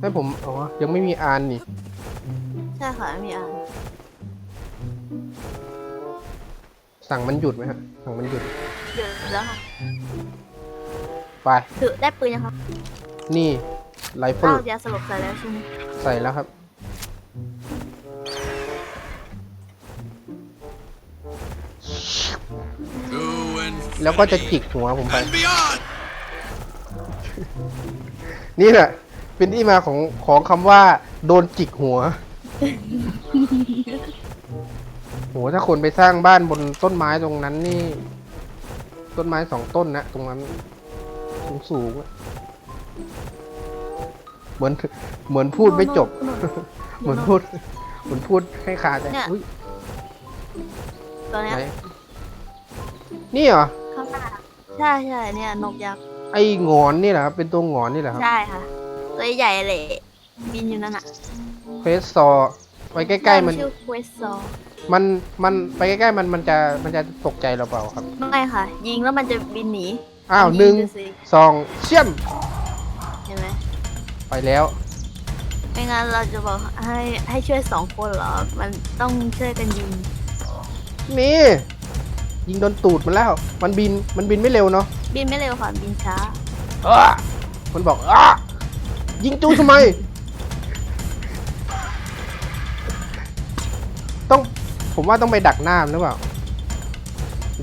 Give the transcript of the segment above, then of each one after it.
ให้ผมอ๋อยังไม่มีอานนี่ใช่ค่ะไม่มีอ่านสั่งมันหยุดไหมฮะสั่งมันหยุดเดี๋ยวแล้วค่ะไปถือได้ปืนยังครับนี่ไรเฟิอ้าลวยาสลบใส่แล้วใช่ไหมใส่แล้วครับ To and แล้วก็จะจิกหัวผมไป and beyond. นี่แหละ เป็นที่มาของของคำว่า โดนจิกหัว โหถ้าคนไปสร้างบ้านบนต้นไม้ตรงนั้นนี่ ต้นไม้สองต้นนะตรงนั้นสูงสูงๆอะเหมือนเหมือนพูดไม่จบ เหมือนพูด เหมือนพูดให้ขาดใจเนี่ย อุ๊ยตัวเนี้ยไหนนี่เหรอ ข้างหน้าใช่ใช่เนี่ยนกยักษ์ไอ้หงอนนี่แหละครับเป็นตัวหงอนนี่แหละครับ ใช่ค่ะ ตัวใหญ่เลยบินอยู่นั่นอะเควสซอไปใกล้ๆมัน ชื่อเควสซอมันมันไปใกล้ๆมันมันจะมันจะตกใจเราเปล่าครับ ไม่ค่ะ ยิงแล้วมันจะบินหนีอ้าวยิหนึ่งดูสิสองเชี่ยมเห็นไหมไปแล้ว ไม่งั้นเราจะบอกให้ให้ช่วยสองคนเหรอ มันต้องช่วยกันยิง นี่ ยิงโดนตูดมันแล้ว มันบินมันบินไม่เร็วเนาะบินไม่เร็วค่ะบินช้า อ้ามันบอกอ้า ยิงจูทำไม ต้อง ผมว่าต้องไปดักหน้ามันหรือเปล่า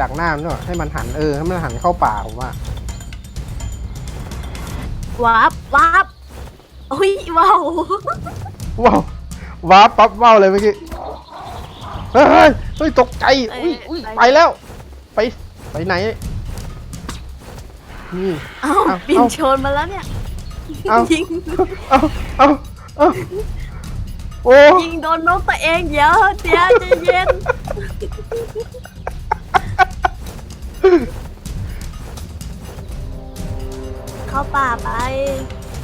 ดักหน้ามันหรือเปล่าให้มันหันเออให้มันหันเข้าป่าผมว่าวาร์ปวาร์ปโอ้ยว้าวว้าวว้าบปั๊บว้าวเลยเมื่อกี้ เฮ้ยเฮ้ยเฮ้ยตกใจอุ้ยอุ้ยไปแล้ว ไปไปไหน นี่ เอ้าเอ้าบินเอ้าชนมาแล้วเนี่ย เอ้า ยิง เอาเอาเอาโอ้ ยิงโดนนกตัวเองเดี๋ยวเดี๋ยวใจะเย็น เข้าป่าไป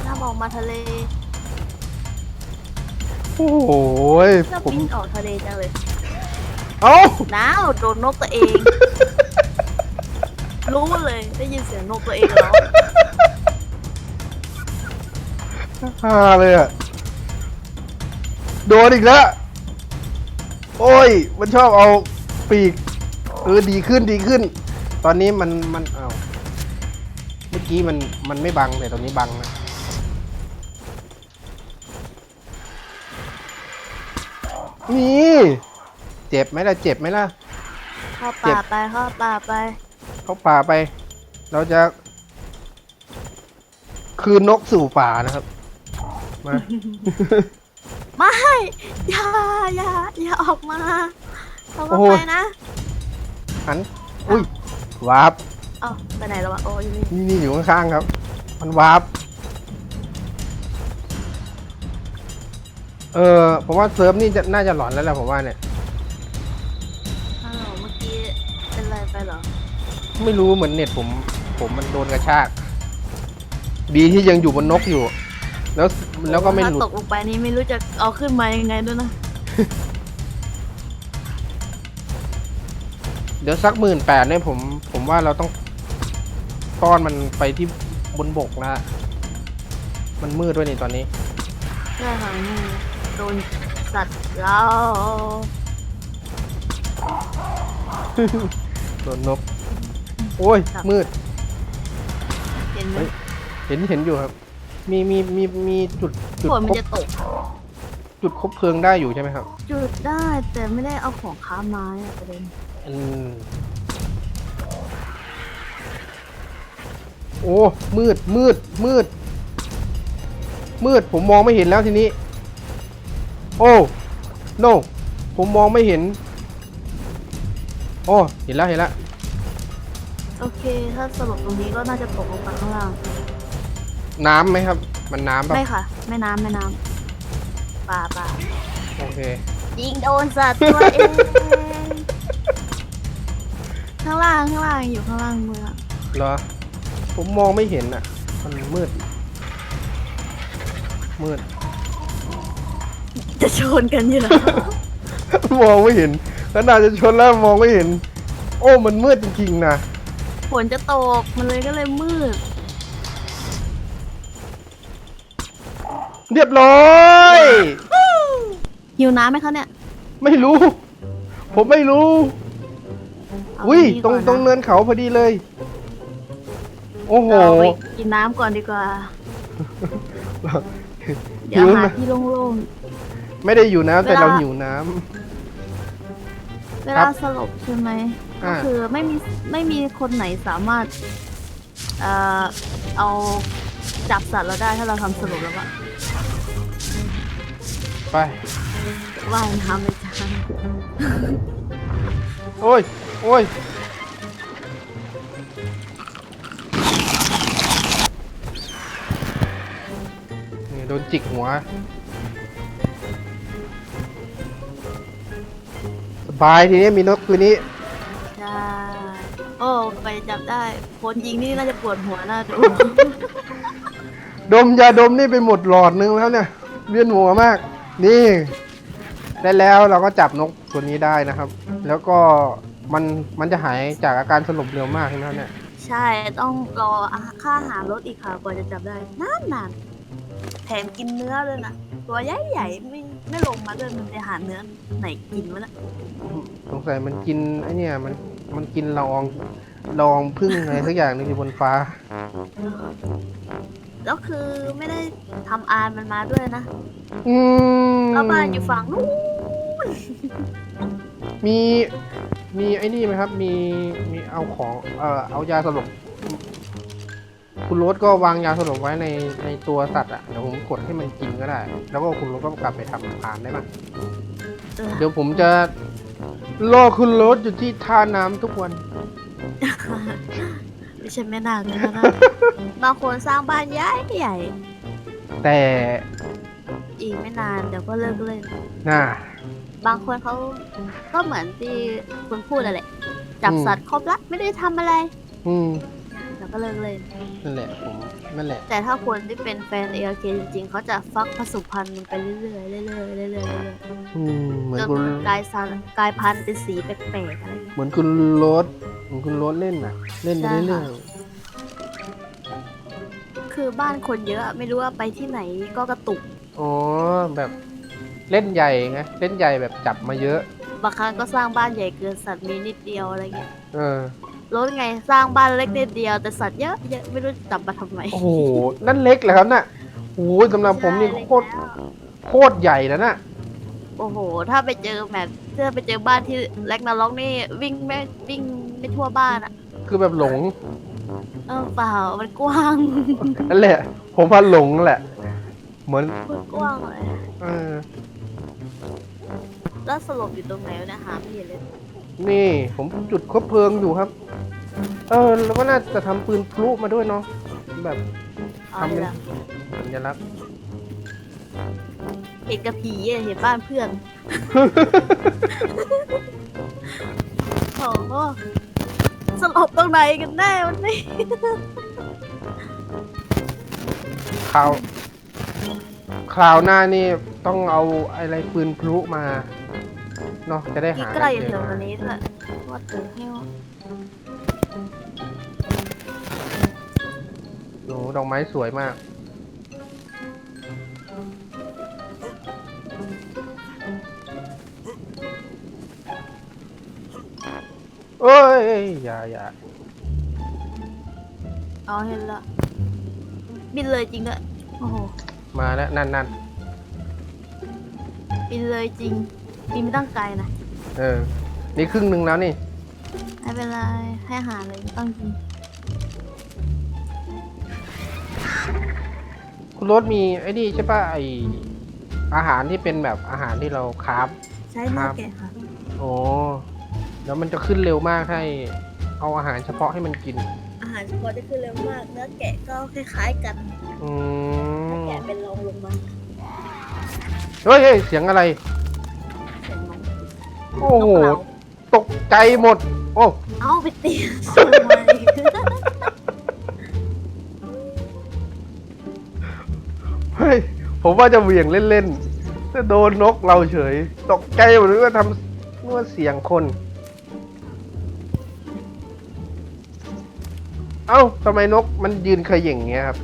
น้ามออกมาทะเลโอ้โหยชอบผม บินออกทะเลจังเลยเอ้าหนาวโดนนกตัวเอง รู้เลย ได้ยินเสียงนกตัวเองแล้ว ฮ่าเลยอะ โดนอีกแล้ว โอ้ย มันชอบเอาปีก เออ ดีขึ้นดีขึ้น ตอนนี้มัน มันเอาเมื่อกี้มัน มันไม่บังแต่ตอนนี้บังนะนี่เจ็บไหมล่ะ เจ็บไหมล่ะ เข้าป่าไปเข้าป่าไป เข้าป่าไป เราจะ คืนนกสู่ป่านะครับ มา ไม่อย่าอย่าอย่าออกมาเขาก็โอ้โห ไปนะหัน อุ้ยวาร์ปเอ้าไปไหนแล้ววะโอ้ยอยู่นี่นี่นี่อยู่ข้างๆครับ มันวาร์ปเออผมว่าเซิร์ฟนี่จะน่าจะหลอนแล้วแหละผมว่าเนี่ย ฮัลโหลเมื่อกี้เป็นไรไปเหรอไม่รู้เหมือนเน็ตผม ผมมันโดนกระชาก ดีที่ยังอยู่บนนกอยู่ แล้วแล้วก็ไม่หลุด ถ้าตกลงไปนี่ไม่รู้จะเอาขึ้นมายังไงด้วยนะ เดี๋ยวสักหมื่นแปดเนี่ยผมผมว่าเราต้องต้อนมันไปที่บนบกนะฮะมันมืดด้วยนี่ตอนนี้ ใช่ค่ะนี่โดนสัตว์เราโดนนก โอ้ย มืด เห็นไหมเฮ้ยเห็นเห็นอยู่ครับ มีมีมีมีจุดจุดฝนมันคบจะตก จุดคบเพลิงได้อยู่ใช่ไหมครับจุดได้แต่ไม่ได้เอาของค้ามาเนี่ยประเด็นอืมโอ้มืดมืดมืด มืดผมมองไม่เห็นแล้วทีนี้ โอ้ no ผมมองไม่เห็น โอ้เห็นแล้วเห็นแล้ว โอเค ถ้าสรุปตรงนี้ก็น่าจะตกลงไปข้างล่าง น้ำไหมครับ มันน้ำป่ะไม่ค่ะ ไม่น้ำไม่น้ำป่าป่าโอเค ยิงโดนสัตว์ตัวเอง ข้างล่างข้างล่างอยู่ข้างล่างเมืองเหรอ ผมมองไม่เห็นอะ มันมืด มืด จะชนกันอยู่แล้วมองไม่เห็นขนาดจะชนแล้วมองไม่เห็น โอ้ มันมืดจริงๆนะ ฝนจะตกมันเลยก็เลยมืด เรียบร้อย หิวน้ำไหมคะเนี่ยไม่รู้ ผมไม่รู้ เาอุ้ยนี่ตรงก่ะตรงเนินเขาพอดีเลย โอ้โห เราไปกินน้ำก่อนดีกว่า เดี๋ยวหิวหานะที่โล่งไม่ได้อยู่น้ำแต่เวลาเราหิวน้ ๆ เวครัลาบสลบใช่ไหมอ่าก็คือไม่มีไม่มีคนไหนสามารถเอ่อเอาจับสัตว์เราได้ถ้าเราทำสลบแล้วอะำ ไป ว่ายน้ำไปจ้าโอ้ย โอ้ย นี่โดนจิกหัว สบายทีนี้มีนกตัวนี้ใช่โอ้ ไปจับได้คนยิงนี่น่าจะปวดหัวน่าดู ดมยาดมนี่ไปหมดหลอดนึงแล้วเนี่ยเวียนหัวมาก นี่ ได้แล้วเราก็จับนกตัวนี้ได้นะครับ แล้วก็มันมันจะหายจากอาการสลบเร็วมากใช่ไหมครับเนี่ยใช่ต้องรอค่าอาหารลดอีกค่ะกว่าจะจับได้นานนานๆแถมกินเนื้อเลยนะตัวใหญ่ใหญ่ๆไม่ไม่ลงมาด้วยมันจะหาเนื้อไหนกินวะน่ะสงสัยมันกินไอเนี่ยมันมันกินละอองละอองพึ่งอะไรสักอย่างหนึงอยู่บนฟ้า แล้วคือไม่ได้ทำอานมันมาด้วยนะอืมแล้วบ้านอยู่ฝั่งนู้นมีมีไอ้นี่ไหมครับ มีมีเอาของ เอ่อเอายาสลบคุณรถก็วางยาสลบไว้ในในตัวสัตว์อะเดี๋ยวผมกดให้มันกินก็ได้ แล้วก็คุณรถก็กลับไปทำทานได้ปะเออเดี๋ยวผมจะรอคุณรถอยู่ที่ท่าน้ำทุกวัน ไม่ใช่แม่นางเลยนะบางคนสร้างบ้านใหญ่ใหญ่แต่อีกไม่นานเดี๋ยวก็เลิกเล่น น่า บางคนเขาก็เหมือนที่คุณพูดนั่นแหละจับอืม สัตว์ครบละไม่ได้ทำอะไร อืมแล้ว ก็เลิกเล่น นั่นแหละผมนั่นแหละ แต่ถ้าคนที่เป็นแฟนเอเคจริงๆ เขาจะฟักผสมพันธุ์มันไปเรื่อยๆเรื่อยๆเรื่อยๆเรื่อยอืมเหมืๆอนจนคุณกลายพันธุ์กลายพันธุ์เป็นสีแปลกๆอะไรอย่างเงี้ย เหมือนคุณรถเหมือนคุณรถเล่นน่ะ เล่นไปใช่เรื่ค่ะ อยคือบ้านคนเยอะไม่รู้ว่าไปที่ไหนก็กระตุก ๆอ๋อแบบเล่นใหญ่ไงเล่นใหญ่แบบจับมาเยอะ บางครั้งก็สร้างบ้านใหญ่เกินสัตว์มีนิดเดียวอะไรเงี้ยเออ รถไงสร้างบ้านเล็กนิดเดียวแต่สัตว์เยอะเยอะไม่รู้จะจับมาทำไมโอ้โห นั่นเล็กเหรอครับน่ะโอ้ยสำหรับผมนี่ใช่โคตร โคตรใหญ่แล้วน่ะ โอ้โห ถ้าไปเจอแบบถ้าไปเจอบ้านที่เล็กนาล็อกนี่วิ่งไม่วิ่งไม่ทั่วบ้านอะคือแบบหลง เออเปล่ามันกว้างนั่นแหละ ผมว่าหลงนั่นแหละ เหมือน มันกว้างเลยเออ แล้วสลบอยู่ตรงไหนวะเนะหาไม่เห็นเลยนี่ผมจุดคบเพลิงอยู่ครับ เออแล้วก็น่าจะทำปืนพลุมาด้วยเนาะแบบเอาทำเลเป็ยนล่ะสัญลักษณ์ เห็นกับผีอะเห็นบ้านเพื่อนโอ้โหสลบตรงไหนกันแน่มันไม่คราวคราวหน้านี่ต้องเอาอะไรปืนพลุมา เนาะจะได้ที่หาใกล้กันแถเจอวนี้ด้วยว่าเจอให้ว่าโอ้ดอกไม้สวยมาก เอ้ยอย่าอย่าอ๋อเห็นละ บินเลยจริงด้วยโอ้โห มาแล้ว นั่นนั่นบินเลยจริง บินไม่ตั้งไกลนะเออ นี่ครึ่งหนึ่งแล้วนี่ ไม่เป็นไรให้อาหารเลยไม่ต้องกินคุณรถมีไอ้นี่ใช่ป่ะไออาหารที่เป็นแบบอาหารที่เราคราฟ ใช้เนื้อครับแกะค่ะโอ้แล้วมันจะขึ้นเร็วมากให้เอาอาหารเฉพาะให้มันกิน อาหารเฉพาะจะขึ้นเร็วมาก เนื้อแกะก็คล้ายๆกันอืมแกะเป็นรองลงมา เฮ้ยเฮ้ยเสียงอะไรเสร็จมัน โอ้โห ตกใจหมด โอ้ เอาไปเตียทำไมเฮ้ย ผมว่าจะเหวี่ยงเล่นๆจะโดนนกเราเฉย ตกใจหมดเลยว่าทำนึกว่าเสียงคน เอ้าทำไมนกมันยืนเขย่งเงี้ยครับ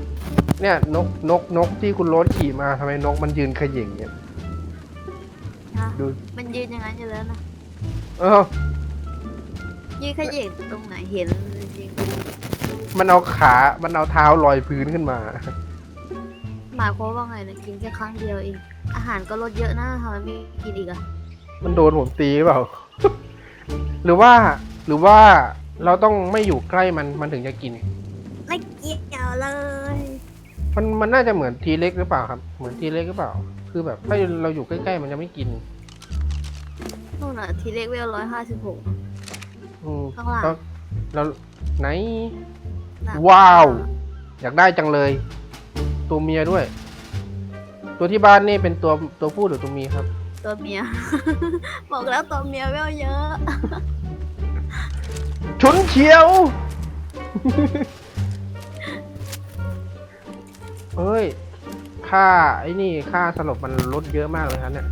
เนี่ยนกนกนกที่คุณโรสขี่มาทำไมนกมันยืนเขย่งเนี่ยนะดูมัน ยืนอย่างนั้นอยู่แล้วนะเออยืนขยิบตรงไหนเห็นจริงมันเอาขา มันเอาเท้าลอยพื้นขึ้นมา หมายความว่าไงนะกินแค่ครั้งเดียวเอง อาหารก็ลดเยอะนะทำไมไม่กินอีกอะมันโดนผมตีหรือเปล่า หรือว่าหรือว่าเราต้องไม่อยู่ใกล้มันมันถึงจะกิน ไม่เกี่ยวเลยมันมันน่าจะเหมือนทีเล็กหรือเปล่าครับ เหมือนทีเล็กหรือเปล่า คือแบบถ้าเราอยู่ใกล้ๆมันจะไม่กิน นู่นน่ะ ทีเล็กเวลร้อยห้าสิบหก อืมข้างหลัง แล้วเราไหน ว้าว อยากได้จังเลย ตัวเมียด้วย ตัวที่บ้านนี่เป็นตัวตัวผู้หรือตัวเมียครับ ตัวเมีย บอกแล้วตัวเมียเวลเยอะ ชุนเฉียว เฮ้ย ค่าไอ้นี่ค่าสลบมันลดเยอะมากเลยครับเนี่ย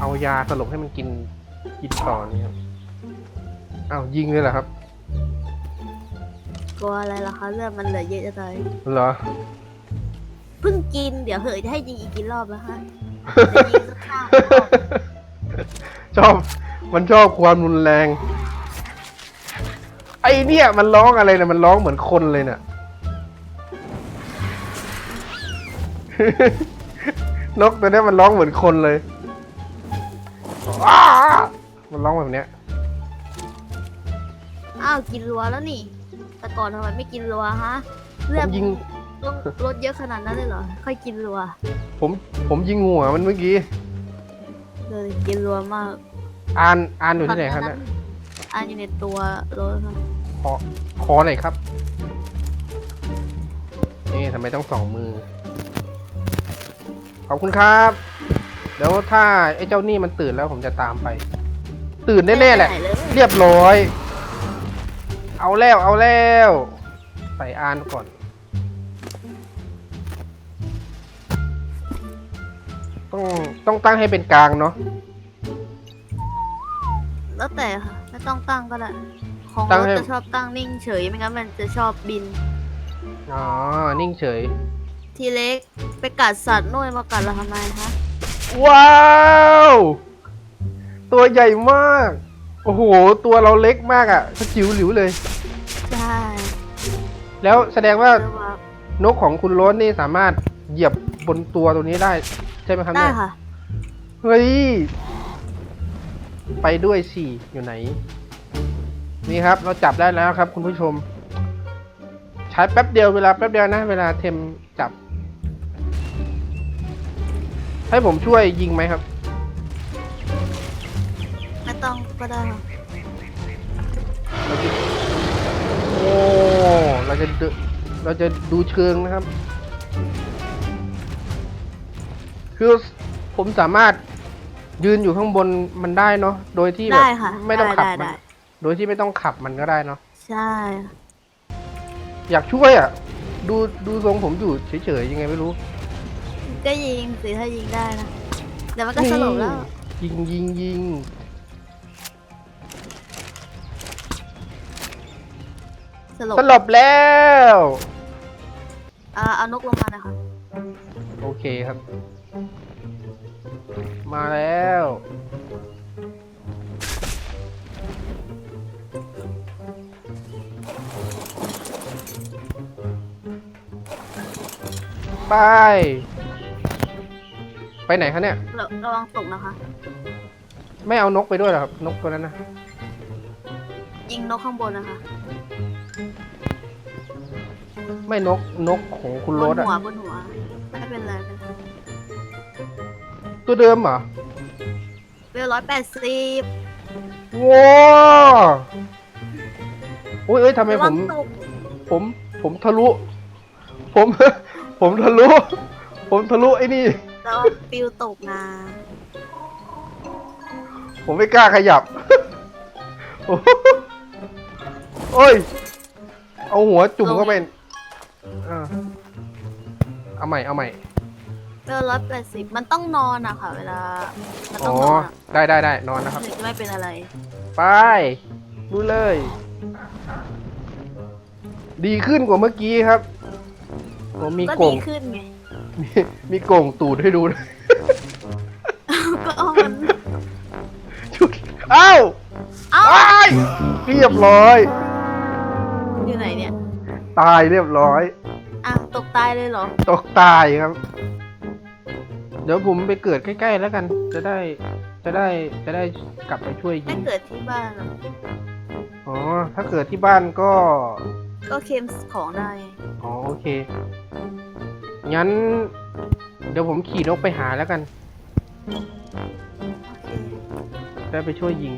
เอายาสลบให้มันกินกินต่อนี่ครับเอายิงเลยเหรอครับ กลัวอะไรล่ะคะเลือดมันเหลือเยอะจะตายเหรอ เพิ่งกินเดี๋ยวเหยจะให้ยิงอีกกี่รอบแล้วฮะจะยิงสักข้างรอบชอบ มันชอบความรุนแรง ไอเนี่ย มันร้องอะไรเนี่ยมันร้องเหมือนคนเลยเนี่ย นกตัวเนี้ยมันร้องเหมือนคนเลย อ้ามันร้องแบบเนี้ย อ้าวกินรัวแล้วนี่ แต่ก่อนทำไมไม่กินรัวฮะเลืผอดมยิงต้องลดเยอะขนาดนั้นเลยเหรอ ค่อยกินรัว ผมผมยิงหัวมันเมื่อกี้ เลยกินรัวมากอ่านอ่านอยู่ที่ไหนครับเนี่ยอ่านอยู่ในตัวรถครับขอขอหน่อยครับ นี่ทำไมต้องสองมือ ขอบคุณครับ เดี๋ยวถ้าไอ้เจ้านี่มันตื่นแล้วผมจะตามไป ตื่นแน่ๆแหละไม่ไปไนเลยเรียบร้อย เอาแล้วเอาแล้ว ใส่อานก่อน ต้องต้องตั้งให้เป็นกลางเนาะแล้วแต่ค่ะไม่ต้องตั้งก็ได้ของตั้งรถให้จะชอบตั้งนิ่งเฉยไม่งั้นมันจะชอบบินอ๋อนิ่งเฉย ทีเล็กไปกัดสัตว์นู่นมากัดเราทำไมคะ ว้าว ตัวใหญ่มาก โอ้โห ตัวเราเล็กมากอะ่ะจิ๋วหลิวเลย ใช่แล้วแสดงว่าเรียกว่านกของคุณโรสนี่สามารถเหยียบบนตัวตัวนี้ได้ ใช่ไหมครับได้เนี่ยค่ะ เฮ้ย ไปด้วยสิอยู่ไหน นี่ครับ เราจับได้แล้วครับ คุณผู้ชม ใช้แป๊บเดียวเวลาแป๊บเดียวนะ เวลาเทมจับ ให้ผมช่วยยิงไหมครับ ไม่ต้องก็ได้ค่ะโอ้ เราจะดูเราจะดูเชิงนะครับ คือผมสามารถยืนอยู่ข้างบนมันได้เนาะ โดยที่แบบได้ค่ะไม่ต้องได้ขับได้มัน ได้โดยที่ไม่ต้องขับมันก็ได้เนาะ ใช่ค่ะอยากช่วยอะ ดูดูทรงผมอยู่เฉยๆยังไงไม่รู้ ก็ยิงสิถ้ายิงได้นะเดี๋ยวมันก็สลบแล้ว ยิงยิงยิงสลบสลบแล้ว อ่าเอานกลงมาหนะคะโอเคครับ มาแล้ว ไป ไปไหนคะเนี่ย ระระวังตกนะคะ ไม่เอานกไปด้วยเหรอครับ นกตัวนั้นนะยิงนกข้างบนนะคะ ไม่นกนกของคุณบโรนสอะหัวบนหัว ไม่เป็นไรไม่เป็นไรตัวเดิมเหรอเวลร้อยแปดสิบว้าโอ้ยเอ้ยทำไมระผวังม ตกผม ผมทะลุ ผม ผมทะลุ ผมทะลุไอ้นี่ ระวังปิวตกนะผมไม่กล้าขยับ โอ้โหโอ้ย เอาหัวจุ่มเข้าไปอ่าเอาใหม่ เอาใหม่เวลร้อยแปดสิบมันต้องนอนอะค่ะ เวลา มันอ๋ต้อองนอนอะได้ได้ได้นอนนะครับ ถึงจะไม่เป็นอะไร ไปดูเลย ดีขึ้นกว่าเมื่อกี้ครับ ผมมีก็โก่ดีงขึ้นไง มีมีโก่งตูดให้ดูด้วยก็เอามันชุดอ้าวเอ้าอ้ายเรียบร้อย อยู่ไหนเนี่ยตายเรียบร้อย อะตกตายเลยเหรอ ตกตายครับ เดี๋ยวผมไปเกิดใกล้ ๆ แล้วกัน จะได้ จะได้ จะได้กลับไปช่วยยิไม่งเกิดที่บ้านเหรออ๋อ ถ้าเกิดที่บ้านก็ ก็เค็มของได้ไงอ๋อ โอเค งั้น เดี๋ยวผมขี่นกไปหาแล้วกัน ได้ไปช่วยยิง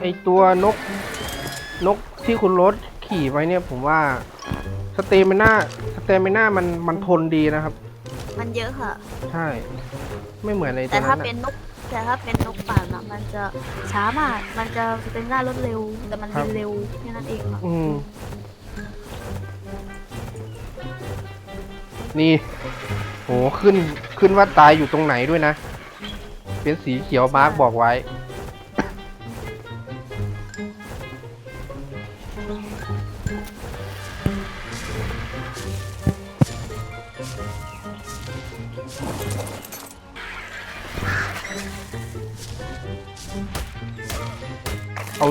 ไอตัวนก นกที่คุณรถขี่ไว้เนี่ยผมว่า สเตมิน่า สเตมิน่ามันมันทนดีนะครับ มันเยอะค่ะ ใช่ ไม่เหมือนในตัแต่วถ้านั้นเป็นอะนก แต่ถ้าเป็นนกป่าน่ะมันจะช้ามาก มันจะเป็นหน้ารถเร็ว แต่มันบินเร็วแค่นั้นเองค่ะ อืม นี่ โห ขึ้น ขึ้นว่าตายอยู่ตรงไหนด้วยนะ เป็นสีเขียวมาร์กบอกไว้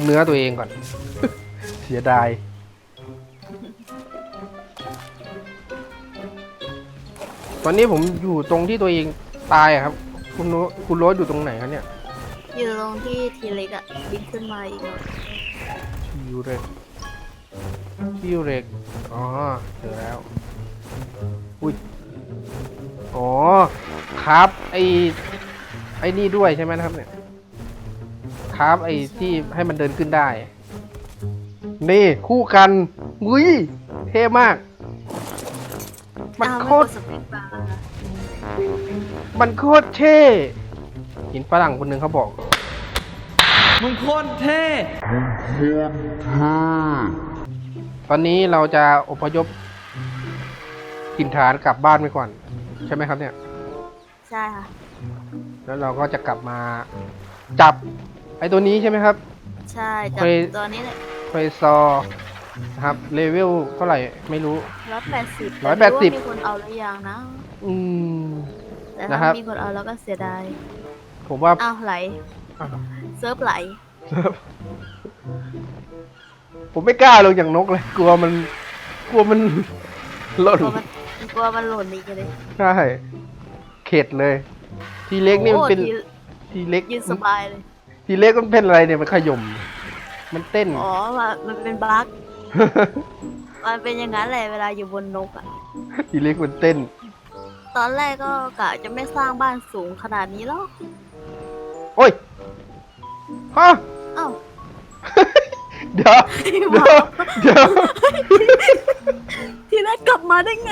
เนื้อตัวเองก่อน เสียดาย ตอนนี้ผมอยู่ตรงที่ตัวเองตายอะครับ คุณโนคุณโรสอยู่ตรงไหนครับเนี่ยอยู่ตรงที่ทีเล็กอะบินขึ้นมาอีกหน่อยคิวเร็กคิวเร็กอ๋อเจอแล้ว อุ้ย อ๋อ ครับ ไอไอนี่ด้วยใช่ไหมนะครับเนี่ย ครับไอที่ให้มันเดินขึ้นได้ นี่คู่กันอุ้ยเท่มาก มันอ้าวโคไม่กตรดสปีดบาร์มันโคตรเท่เห็นฝรั่งคนหนึ่งเขาบอก มึงโคตรเท่ตอนนี้เราจะอพยพถิ่นฐานกลับบ้านไปก่อน ใช่ไหมครับเนี่ย ใช่ค่ะ แล้วเราก็จะกลับมาจับ ไอ้ตัวนี้ใช่ไหมครับ ใช่จับเคย ตัวนี้เลยเควซอร์นะครับเลเวลเท่าไหร่ไม่รู้ ร้อยแปดสิบร้อยแปดสิบมีคนเอาหรือยังนะ อืม แต่นะคถ้ารับมีคนเอาแล้วก็เสียดาย ผมว่า อ้าวไหล อ้าว เซิร์ฟไหล ผมไม่กล้าลงจากนกเลย กลัวมัน กลัวมัน หล่นกลัวมันกลัวมันหล่นอีกเลยใช่เข็ดเลย ทีเล็กนี่มันเป็นโอ้ทีทีเล็ก ยืนสบายเลย ทีเล็กมันเป็นอะไรเนี่ยมันขย่มมันเต้น อ๋อ มันเป็นบั๊กมันเป็นอย่างนั้นแหละเวลาอยู่บนนกอะทีเล็กมันเต้น ตอนแรกก็กะจะไม่สร้างบ้านสูงขนาดนี้หรอกโอ้ยฮะ เอ้า เดี๋ยวเดี๋ยวเดี๋ยว ทีแรกกลับมาได้ไง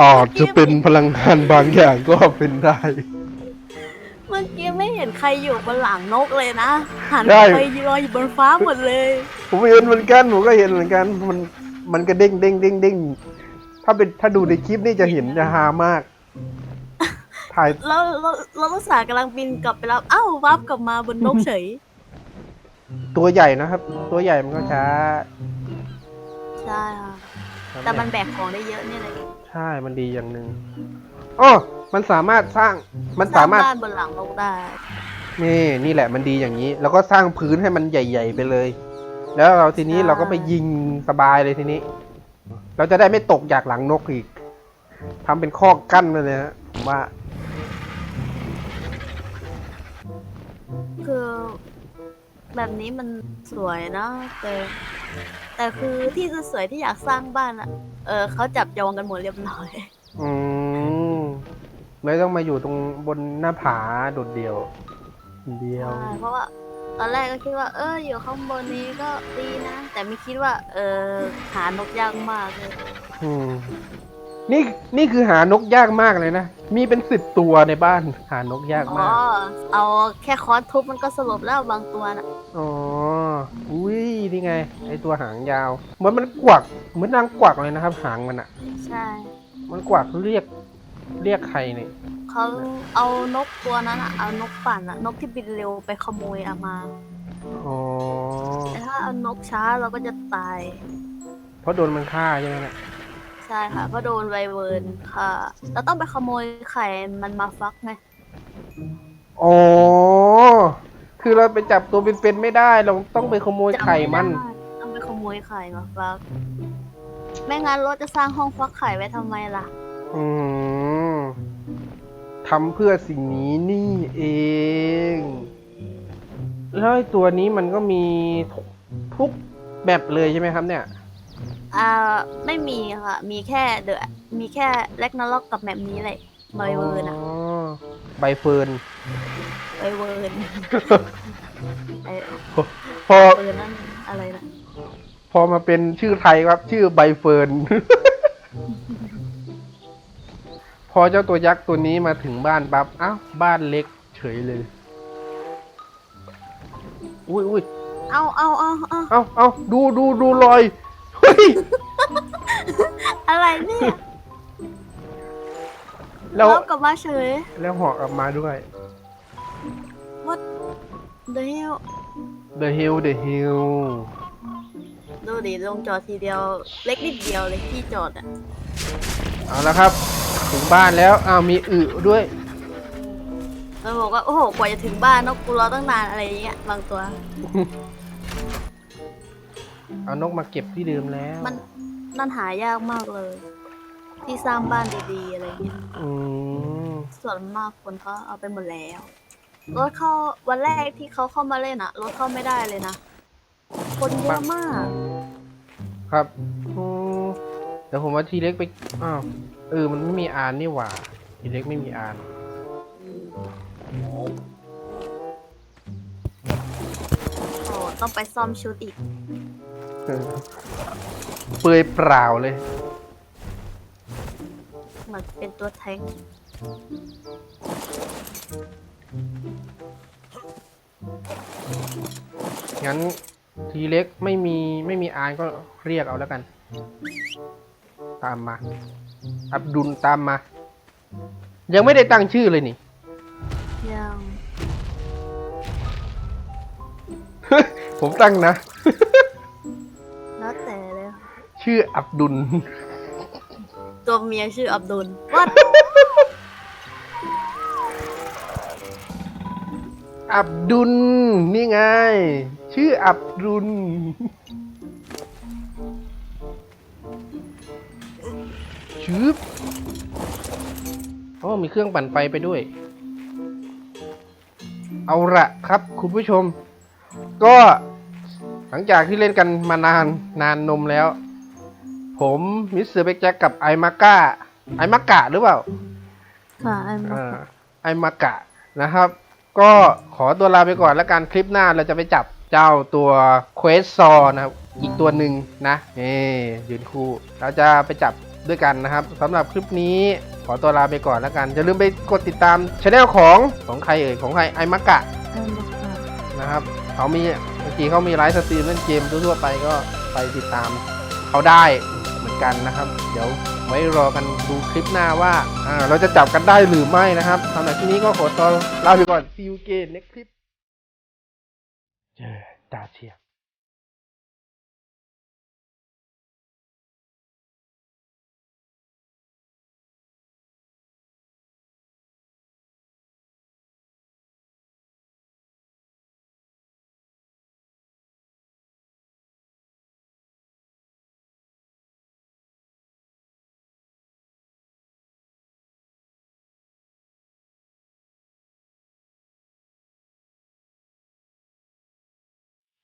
อาจจะเป็นพลังงานบางอย่างก็เป็นได้ เมื่อกี้ไม่เห็นใครอยู่บนหลังนกเลยนะหันได้ไปลอยอยู่บนฟ้าหมดเลยผมเห็นเหมือนกันผมก็เห็นเหมือนกัน มันมันก็เด้งเด้งเด้งเด้งถ้าเป็นถ้าดูในคลิปนี่จะเห็นจะฮามาก ถ่ายแล้วเราเราต้องสาห์กำลังบินกลับไปแล้วอ้าววับกลับมาบนนกเฉย ตัวใหญ่นะครับ ตัวใหญ่มันก็ช้าใช่ค่ะแต่มันแบกของได้เยอะนี่เลยใช่ มันดีอย่างหนึ่งอ๋อมันสามารถสร้าง มันสร้าสางมารถ บ้านบนหลังนกได้ นี่นี่แหละมันดีอย่างนี้ แล้วก็สร้างพื้นให้มันใหญ่ ๆ ไปเลย แล้วเราทีนี้เราก็ไปยิงสบายเลยทีนี้ เราจะได้ไม่ตกจากหลังนกอีกทำเป็นข้อกั้นไปเลยนะผมว่าคือ แบบนี้มันสวยนะแต่แต่คือที่สวยๆที่อยากสร้างบ้านอะเออเขาจับจองกันหมดเรียบร้อย อืมไม่ต้องมาอยู่ตรงบนหน้าผาโดดเดี่ยว เดียว ใช่เพราะว่าตอนแรกก็คิดว่าเอออยู่ข้างบนนี้ก็ดีนะ แต่ไม่คิดว่า เออหานกยากมากเลยอืม นี่นี่คือหานกยากมากเลยนะ มีเป็นสิบตัวในบ้านหานกยากอ๋อ มาก เอาแค่ค้อนทุบมันก็สลบแล้วบางตัวน่ะ อ๋อ อุ้ยนี่ไง ไอตัวหางยาว เหมือนมันกวัก เหมือนนางกวักเลยนะครับ หางมันอะใช่ มันกวักเรียก เรียกใครเนี่ย เขาเอานกตัวนั้นอะเอานกปั่นอะนกที่บินเร็วไปขโมยเอามา อ๋อ แต่ถ้าเอานกช้าเราก็จะตาย เพราะโดนมันฆ่าใช่ไหมเนี่ย ใช่ค่ะเพราะโดนไวเวิร์นค่ะเราต้องไปขโมยไข่มันมาฟักไงอ๋อ คือเราไปจับตัวเป็นๆไม่ได้ เราต้องไปขโมยไข่มัน จำไได้ต้องไปขโมยไข่มาฟัก ไม่งั้นเราจะสร้างห้องฟักไข่ไว้ทำไมล่ะ อืมทำเพื่อสิ่งนี้นี่เอง แล้วไอ้ตัวนี้มันก็มีทุกทุกแบบเลยใช่ไหมครับเนี่ย อ่าไม่มีค่ะ มีแค่เดอะมีแค่เล็กนาล็อกกับแมปนี้เลยไวเวิร์นอะอ๋อใบเฟิร์นไวเวิร์นไอพอเวิร์นนั่นอะไรนะพอมาเป็นชื่อไทยครับ ชื่อใบเฟิร์น พอเจ้าตัวยักษ์ตัวนี้มาถึงบ้านปั๊บอ้าวบ้านเล็กเฉยเลย อุ้ยอุ้ยเอาเอาเอาเอาเอาเอาดูดูดูรอยเฮ้ย อะไรเนี่ยแล้วเรากลับมาเฉย แล้วเหอกกลับมาด้วย what the hell The Hill The Hill ดูดิลงจอดทีเดียว เล็กนิดเดียวเลยที่จอดอะเอาละครับ ถึงบ้านแล้วอ้าวมีอึด้วยมันบอกว่า โอ้โห กว่าจะถึงบ้านนกกูรอตั้งนานอะไรอย่างเงี้ยบางตัว เอานกมาเก็บที่เดิมแล้วมันนั่นหายากมากเลย ที่สร้างบ้านดีๆอะไรเงี้ยอืมส่วนมากคนเขาเอาไปหมดแล้วรถเข้าวันแรกที่เขาเข้ามาเล่นอะรถเข้าไม่ได้เลยนะ คนเยอะมาก ครับอืมเดี๋ยวผมว่าทีเล็กไปอ้าวเออมันไม่มีอานนี่หว่า ทีเล็กไม่มีอานโอ้ต้องไปซ่อมชุดอีก เออเปลือยเปล่าเลย เหมือนเป็นตัวแทงงั้นทีเล็กไม่มีไม่มีอานก็เรียกเอาแล้วกัน ตามมา อับดุลตามมา ยังไม่ได้ตั้งชื่อเลยนี่ ยังผมตั้งนะแล้วแต่เลย ชื่ออับดุล ตัวเมียชื่ออับดุลวัดอับดุล นี่ไง ชื่ออับดุลชืบโอ้มีเครื่องปั่นไฟไปด้วย เอาละครับ คุณผู้ชม ก็หลังจากที่เล่นกันมานานนานนมแล้ว ผมมิสเตอร์เบกแจ็คกับไอมาก้าไอมากะหรือเปล่า ค่ะไอ้มาอ่าไอมากะนะครับ ก็ขอตัวลาไปก่อนแล้วกันคลิปหน้าเราจะไปจับเจ้าตัวเควสซอนะครับ อีกตัวหนึ่งนะนี่ยืนคู่เราจะไปจับด้วยกันนะครับสำหรับคลิปนี้ขอตัวลาไปก่อนแล้วกันอย่าลืมไปกดติดตามช anel ของของใครเอ่ยของใครไอมากะไอ้มาค่ะนะครับเขามีเมื่อกี้เขามีไลฟ์สตรีมเล่นเกมทั่วๆไปก็ไปติดตามเขาได้เหมือน กันนะครับ เดี๋ยวไว้รอกันดูคลิปหน้าว่าเราจะจับกันได้หรือไม่นะครับสำหรับที่นี้ก็ขอตัวลาไปก่อน see you again next clip เจอตาเทียบ